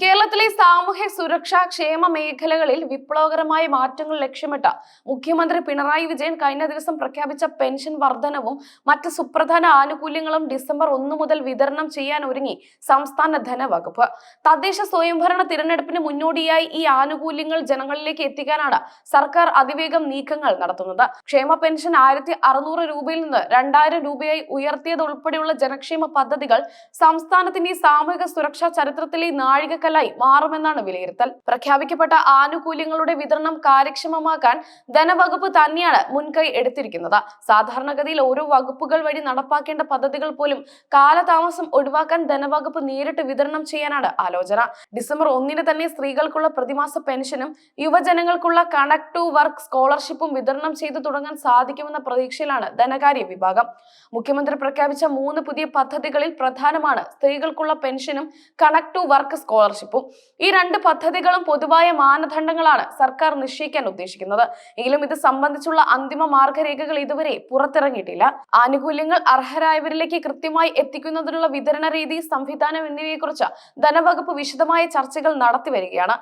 കേരളത്തിലെ സാമൂഹ്യ സുരക്ഷാ ക്ഷേമ മേഖലകളിൽ വിപ്ലവകരമായ മാറ്റങ്ങൾ ലക്ഷ്യമിട്ട മുഖ്യമന്ത്രി പിണറായി വിജയൻ കഴിഞ്ഞ ദിവസം പ്രഖ്യാപിച്ച പെൻഷൻ വർധനവും മറ്റ് സുപ്രധാന ആനുകൂല്യങ്ങളും ഡിസംബർ ഒന്ന് മുതൽ വിതരണം ചെയ്യാൻ ഒരുങ്ങി സംസ്ഥാന ധനവകുപ്പ്. തദ്ദേശ സ്വയംഭരണ തിരഞ്ഞെടുപ്പിന് മുന്നോടിയായി ഈ ആനുകൂല്യങ്ങൾ ജനങ്ങളിലേക്ക് എത്തിക്കാനാണ് സർക്കാർ അതിവേഗം നീക്കങ്ങൾ നടത്തുന്നത്. ക്ഷേമ പെൻഷൻ ആയിരത്തി അറുന്നൂറ് രൂപയിൽ നിന്ന് രണ്ടായിരം രൂപയായി ഉയർത്തിയതുൾപ്പെടെയുള്ള ജനക്ഷേമ പദ്ധതികൾ സംസ്ഥാനത്തിന്റെ സാമൂഹിക സുരക്ഷാ ചരിത്രത്തിലെ നാഴികക്കല്ലായി മാറുമെന്നാണ് വിലയിരുത്തൽ. പ്രഖ്യാപിക്കപ്പെട്ട ആനുകൂല്യങ്ങളുടെ വിതരണം കാര്യക്ഷമമാക്കാൻ ധനവകുപ്പ് തന്നെയാണ് മുൻകൈ എടുത്തിരിക്കുന്നത്. സാധാരണഗതിയിൽ ഓരോ വകുപ്പുകൾ വഴി നടപ്പാക്കേണ്ട പദ്ധതികൾ പോലും കാലതാമസം ഒഴിവാക്കാൻ ധനവകുപ്പ് നേരിട്ട് വിതരണം ചെയ്യാനാണ് ആലോചന. ഡിസംബർ ഒന്നിന് തന്നെ സ്ത്രീകൾക്കുള്ള പ്രതിമാസ പെൻഷനും യുവജനങ്ങൾക്കുള്ള കണക്ട് ടു വർക്ക് സ്കോളർഷിപ്പും വിതരണം ചെയ്തു തുടങ്ങാൻ സാധിക്കുമെന്ന പ്രതീക്ഷയിലാണ് ധനകാര്യ വിഭാഗം. മുഖ്യമന്ത്രി പ്രഖ്യാപിച്ച മൂന്ന് പുതിയ പദ്ധതികളിൽ പ്രധാനമാണ് സ്ത്രീകൾക്കുള്ള പെൻഷനും കണക്ട് ടു വർക്ക് സ്കോളർഷിപ്പും ഈ രണ്ട് പദ്ധതികളും പൊതുവായ മാനദണ്ഡങ്ങളാണ് സർക്കാർ നിശ്ചയിക്കാൻ ഉദ്ദേശിക്കുന്നത്. എങ്കിലും ഇത് സംബന്ധിച്ചുള്ള അന്തിമ മാർഗരേഖകൾ ഇതുവരെ പുറത്തിറങ്ങിയിട്ടില്ല. ആനുകൂല്യങ്ങൾ അർഹരായവരിലേക്ക് കൃത്യമായി എത്തിക്കുന്നതിനുള്ള വിതരണ രീതി സംവിധാനം എന്നിവയെക്കുറിച്ച് ധനവകുപ്പ് വിശദമായ ചർച്ചകൾ നടത്തി വരികയാണ്.